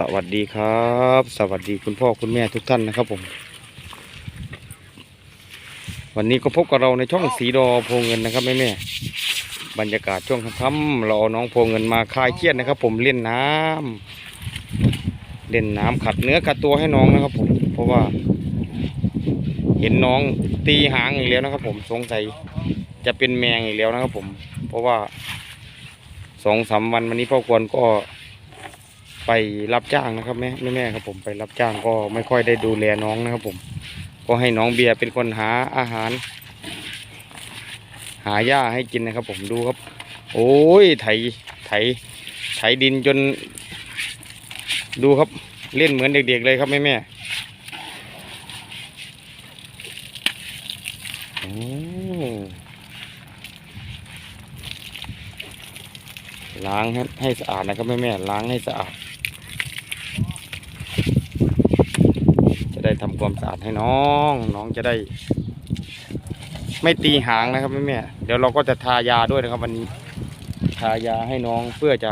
สวัสดีครับ สวัสดีคุณพ่อคุณแม่ทุกท่านนะครับผม วันนี้ก็พบกับเราในช่องสีดอโพเงินนะครับแม่แม่บรรยากาศช่วงค่ำๆเราเอาน้องโพเงินมาคลายเครียดนะครับ ผมเล่นน้ำเล่นน้ำขัดเนื้อขัดตัวให้น้องนะครับ ผม เพราะว่า เห็นน้องตีหางอีกแล้วนะครับ ผมสงสัยจะเป็นแมงอีกแล้วนะครับ ผม เพราะว่าสองสามวันวันนี้พ่อควรก็ ไปรับจ้างนะครับแม่แม่แม่ครับผมไปรับจ้างก็ไม่ค่อยได้ดูแลน้องนะครับ ผม ก็ให้น้องเบียร์เป็นคนหาอาหาร หาหญ้าให้กินนะครับ ผมดูครับ โอ้ยไถไถไถดินจน ดูครับเล่นเหมือนเด็กๆเลยครับแม่แม่โอ้ล้างให้สะอาดนะครับแม่แม่ล้างให้สะอาด จะได้ ทำความสะอาดให้น้อง น้องจะได้ ไม่ตีหางนะครับแม่แม่เดี๋ยวเราก็จะทายาด้วยนะครับ วันนี้ ทายาให้น้องเพื่อจะ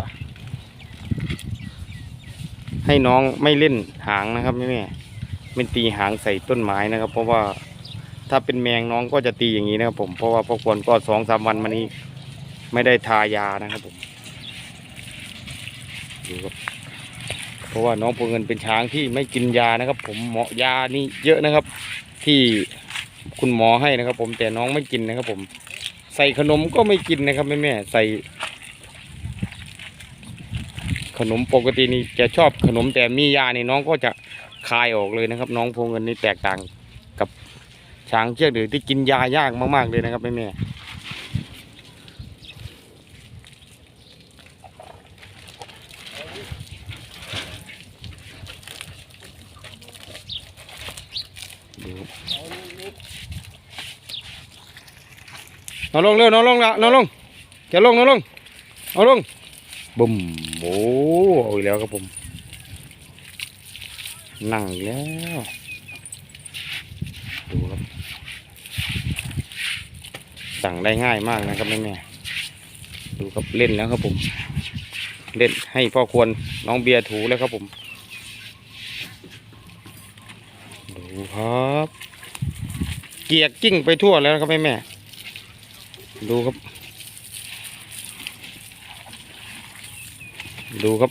ให้น้องไม่เล่นหางนะครับแม่แม่ไม่ตีหางใส่ต้นไม้นะครับ เพราะว่าถ้าเป็นแมงน้องก็จะตีอย่างนี้นะครับ ผมเพราะว่าพอควรก็สองสามวันมานี้ ไม่ได้ทายานะครับผมดูครับ ราะว่าน้องพวงเงินเป็นช้างที่ไม่กินยานะครับ ผมหมอยานี่เยอะนะครับ ที่คุณหมอให้นะครับ ผมแต่น้องไม่กินนะครับ ผมใส่ขนมก็ไม่กินนะครับแม่แม่ใส่ ขนมปกตินี่จะชอบขนมแต่มียานี่น้องก็จะคายออกเลยนะครับ น้องพวงเงินนี่แตกต่างกับช้างเชือกดือที่กินยายากมากๆเลยนะครับแม่แม่ๆดู นอนลงเร็วนอนลงละนอนลงจะลงนอนลงนอนลงบุ่มโอ้เอาอีกแล้วครับผมนั่งอีกแล้วดูครับสั่งได้ง่ายมากนะครับแม่แม่ๆดูครับเล่นแล้วครับผม เล่นให้พ่อควรน้องเบียร์ถูแล้วครับผมดูครับ เกียกกิ้งไปทั่วแล้วนะครับแม่แม่ๆ ดูครับ ดูครับ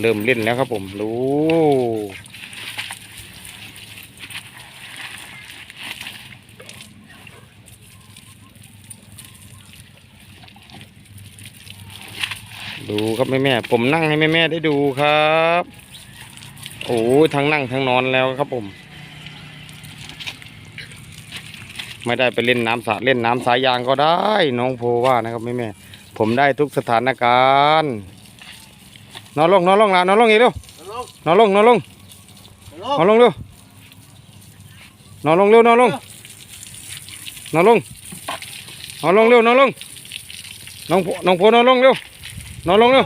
เริ่มเล่นแล้วครับผมดูดูครับแม่แม่ผมนั่งให้แม่แม่ได้ดูครับ โอ้ยทั้งนั่งทั้งนอนแล้วครับผม ไม่ได้ไปเล่นน้ำสระเล่นน้ำสายยางก็ได้ น้องโพว่านะครับแม่แม่ๆผมได้ทุกสถานการณ์นอนลงนอนลงละนอนลงอีกเร็วนอนลงนอนลงนอนลงเร็วนอนลงเร็วนอนลงนอนลงนอนลงเร็วนอนลงน้องโพน้องโพนอนลงเร็วนอนลงเร็ว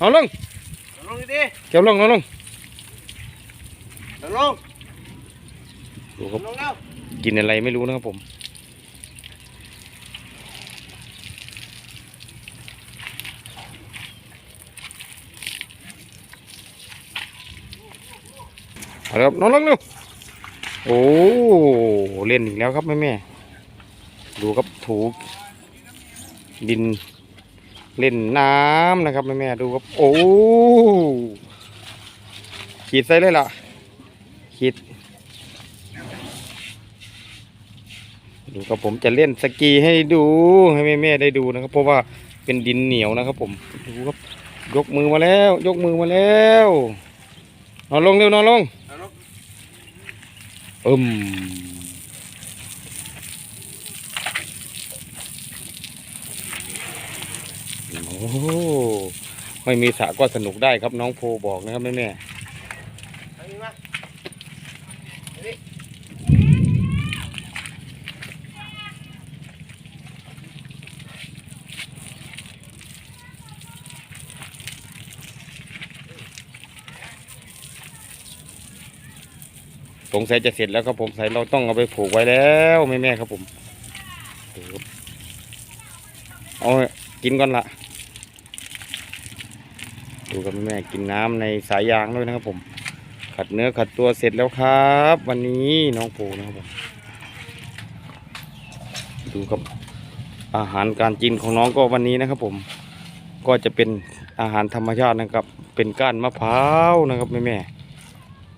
นอนลงลงดิเก็บลงนอนลงลงดูครับลงแล้ว กินอะไรไม่รู้นะครับผมเอาละครับนอนลงเร็วโอ้เล่นอีกแล้วครับแม่แม่ดูครับถูดินเล่นน้ำนะครับแม่แม่ดูครับโอ้ขีดใส่เลยล่ะขีด ดูครับผมจะเล่นสกีให้ดูให้แม่แม่ๆได้ดูนะครับ เพราะว่าเป็นดินเหนียวนะครับ ผมดูครับยกมือมาแล้ว ยกมือมาแล้วนอนลงเร็วนอนลงอืมโอ้โหไม่มีสระก็สนุกได้ครับน้องโพบอกนะครับแม่แม่ๆ อันนี้มา สงสัยจะเสร็จแล้วครับผมใส่เราต้องเอาไปผูกไว้แล้วแม่แม่ครับผมเอากินก่อนละดูกับแม่กินน้ำในสายยางด้วยนะครับผม ขัดเนื้อขัดตัวเสร็จแล้วครับ วันนี้น้องปูนะครับผมดูครับอาหารการกินของน้องก็วันนี้นะครับผม ก็จะเป็นอาหารธรรมชาตินะครับ เป็นก้านมะพร้าวนะครับแม่แม่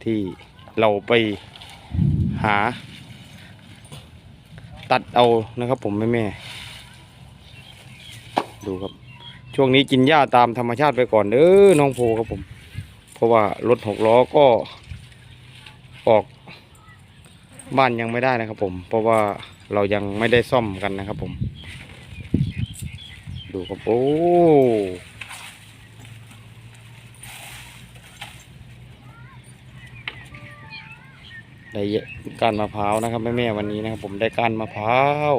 ที่ เราไปหา ตัดเอานะครับผมแม่แม่ดูครับ ช่วงนี้กินหญ้าตามธรรมชาติไปก่อนเด้อน้องโพครับผม เพราะว่ารถหกล้อก็ออกบ้านยังไม่ได้นะครับผม เพราะว่าเรายังไม่ได้ซ่อมกันนะครับผม ดูครับโอ้ ได้ก้านมะพร้าวนะครับแม่แม่วันนี้นะครับ ผมได้ก้านมะพร้าว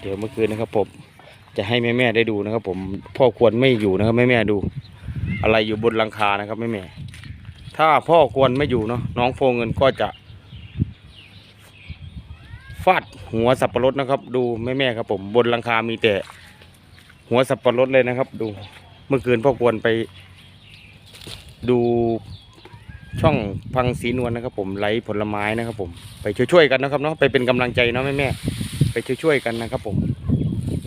เดี๋ยวเมื่อคืนนะครับผมจะให้แม่แม่ได้ดูนะครับ ผมพ่อควรไม่อยู่นะครับแม่แม่ดู อะไรอยู่บนหลังคานะครับแม่แม่ถ้าพ่อควรไม่อยู่เนาะน้องโฟเงินก็จะ ฟาดหัวสับปะรดนะครับ ดูแม่แม่ๆครับผมบนหลังคามีแต่ หัวสับปะรดเลยนะครับ ดูเมื่อคืนพ่อควรไป ดูช่องพังสีนวลนะครับ ผมไลฟ์ผลไม้นะครับ ผมไปช่วยๆกันนะครับเนาะไปเป็นกำลังใจเนาะแม่แม่ๆไปช่วยๆกันนะครับ ผม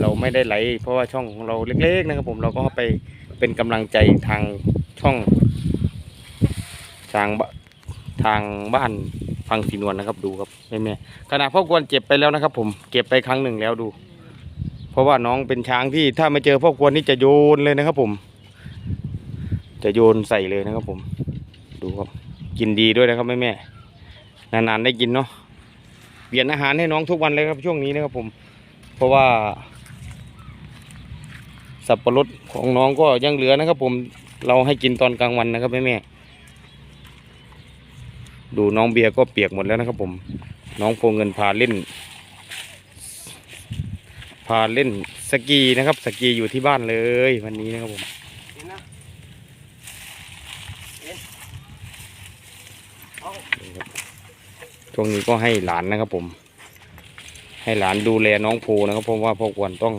เราไม่ได้ไลฟ์เพราะว่าช่องของเราเล็ก ๆ นะครับ ผมเราก็ไปเป็นกำลังใจทางช่องทางทางบ้าน พังสีนวลนะครับดูครับแม่แม่ขณะพ่อควรเจ็บไปแล้วนะครับ ผมเก็บไปครั้งหนึ่งแล้วดู เพราะว่าน้องเป็นช้างที่ถ้าไม่เจอพ่อควรนี่จะโยนเลยนะครับ ผม จะโยนใส่เลยนะครับ ผม ดูครับ กินดีด้วยนะครับแม่แม่นานๆได้กินเนาะเปลี่ยนอาหารให้น้องทุกวันเลยครับช่วงนี้นะครับ ผม เพราะว่า สับปะรดของน้องก็ยังเหลือนะครับ ผมเราให้กินตอนกลางวันนะครับแม่แม่ ดูน้องเบียร์ก็เปียกหมดแล้วนะครับผม น้องโฟเงินพาเล่น พาเล่นสกีนะครับสกีอยู่ที่บ้านเลยวันนี้นะครับผมช่วงนี้ก็ให้หลานนะครับผม ให้หลานดูแลน้องภูนะครับเพราะว่าพ่อควรต้อง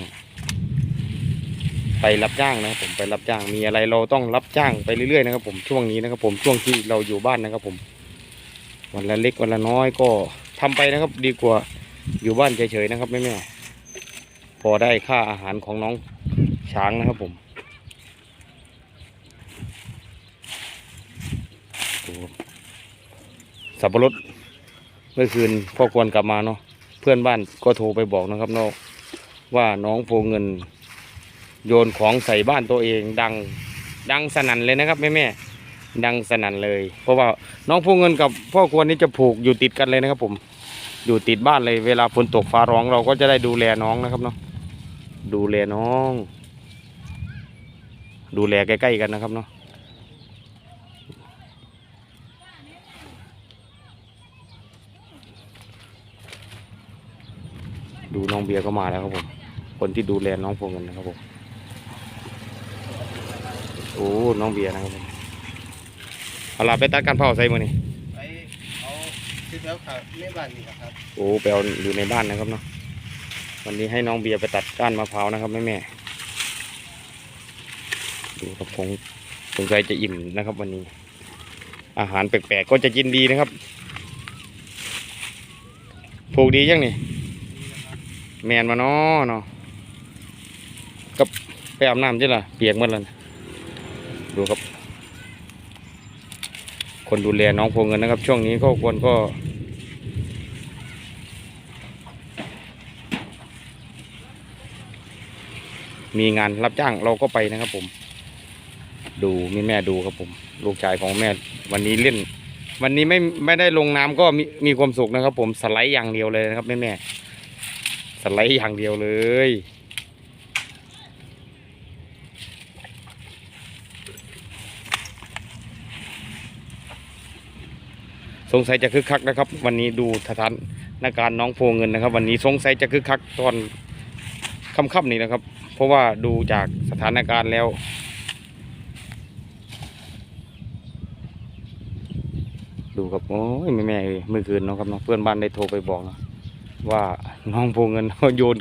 ไปรับจ้างนะครับผมไปรับจ้างมีอะไรเราต้องรับจ้างไปเรื่อยๆนะครับผมช่วงนี้นะครับผมช่วงที่เราอยู่บ้านนะครับผม วันละเล็กวันละน้อยก็ทำไปนะครับ ดีกว่าอยู่บ้านเฉยๆนะครับแม่ๆพอได้ค่าอาหารของน้องช้างนะครับผมสับปะรดเมื่อคืนพ่อควรกลับมาเนาะเพื่อนบ้านก็โทรไปบอกนะครับเนาะว่าน้องโฟเงิน โยนของใส่บ้านตัวเองดังดังสนั่นเลยนะครับแม่แม่ๆ ดังสนั่นเลย เพราะว่าน้องโฟเงินกับพ่อควรนี่จะผูกอยู่ติดกันเลยนะครับ ผม อยู่ติดบ้านเลย เวลาฝนตกฟ้าร้องเราก็จะได้ดูแลน้องนะครับเนาะดูแลน้อง ดูแลใกล้ๆกันนะครับเนาะดูน้องเบียร์ก็มาแล้วครับผม คนที่ดูแลน้องพวงเงินนะครับผม โอ้ น้องเบียร์นะครับผม เอาล่ะไปตัดการเผาใส่มือนี่ไปเอาที่แถวขาในบ้านนี่แหละครับโอ้ไปเอาอยู่ในบ้านนะครับเนาะวันนี้ให้น้องเบียร์ไปตัดก้านมะพร้าวนะครับแม่แม่ๆดูครับคงสงสัยจะอิ่มนะครับ วันนี้ อาหารแปลกๆก็จะกินดีนะครับผูกดียังนี่แมนมาเนาะเนาะก็ไปอาบน้ำใช่ล่ะเปียกหมดแล้วนะดูครับ คนดูแลน้องโพเงินนะครับ ช่วงนี้ก็ควรก็ มีงานรับจ้างเราก็ไปนะครับผม ดูมีแม่ดูครับผม ลูกชายของแม่ วันนี้เล่น วันนี้ไม่ไม่ได้ลงน้ำก็มีมีความสุขนะครับ ผมสไลด์อย่างเดียวเลยนะครับแม่แม่สไลด์อย่างเดียวเลย งสัยจะคึกคักนะครับ วันนี้ดูสถานการณ์น้องโพเงินนะครับ วันนี้สงสัยจะคึกคักตอนค่ำๆนี่นะครับ เพราะว่าดูจากสถานการณ์แล้วดูครับโอ้ยแม่แม่ๆเอ้ยเมื่อคืนเนาะครับเนาะเพื่อนบ้านได้โทรไปบอกนะว่าน้องโพเงินโยน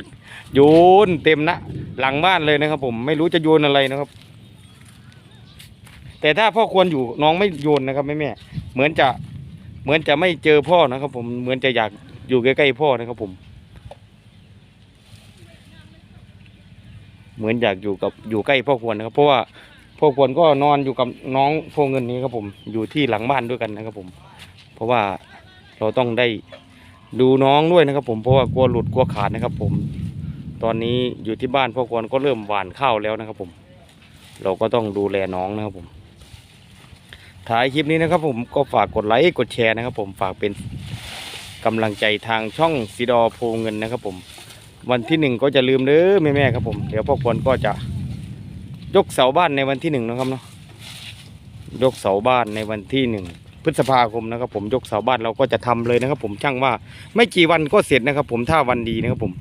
โยนเต็มนะหลังบ้านเลยนะครับ ผมไม่รู้จะโยนอะไรนะครับ แต่ถ้าพ่อควรอยู่น้องไม่โยนนะครับแม่แม่ๆเหมือนจะ เหมือนจะไม่เจอพ่อนะครับ ผมเหมือนจะอยากอยู่ใกล้ๆพ่อนะครับ ผม เหมือนอยากอยู่กับอยู่ใกล้พ่อควรนะครับ เพราะว่าพ่อควรก็นอนอยู่กับน้องโพเงินนี้ครับ ผม อยู่ที่หลังบ้านด้วยกันนะครับ ผม เพราะว่าเราต้องได้ดูน้องด้วยนะครับ ผมเพราะว่ากลัวหลุดกลัวขาดนะครับ ผม ตอนนี้อยู่ที่บ้านพ่อควรก็เริ่มหว่านข้าวแล้วนะครับ ผม เราก็ต้องดูแลน้องนะครับผม ถ่ายคลิปนี้นะครับผมก็ฝากกดไลค์กดแชร์นะครับ ผมฝากเป็นกำลังใจทางช่องสีดอโพเงินนะครับ ผม วันที่หนึ่งก็จะลืมเด้อแม่แม่ๆครับผมเดี๋ยวพ่อควรก็จะยกเสาบ้านในวันที่หนึ่งนะครับเนาะยกเสาบ้านในวันที่หนึ่งพฤษภาคมนะครับผมยกเสาบ้านเราก็จะทำเลยนะครับ ผมช่างว่าไม่กี่วันก็เสร็จนะครับ ผมถ้าวันดีนะครับ ผม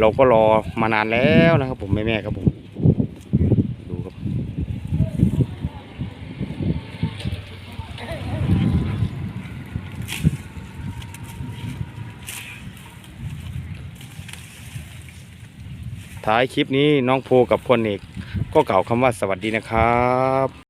เราก็รอมานานแล้วนะครับ ผมแม่แม่ๆครับผม ท้ายคลิปนี้น้องโพกับพลเอกก็กล่าวคำว่าสวัสดีนะครับ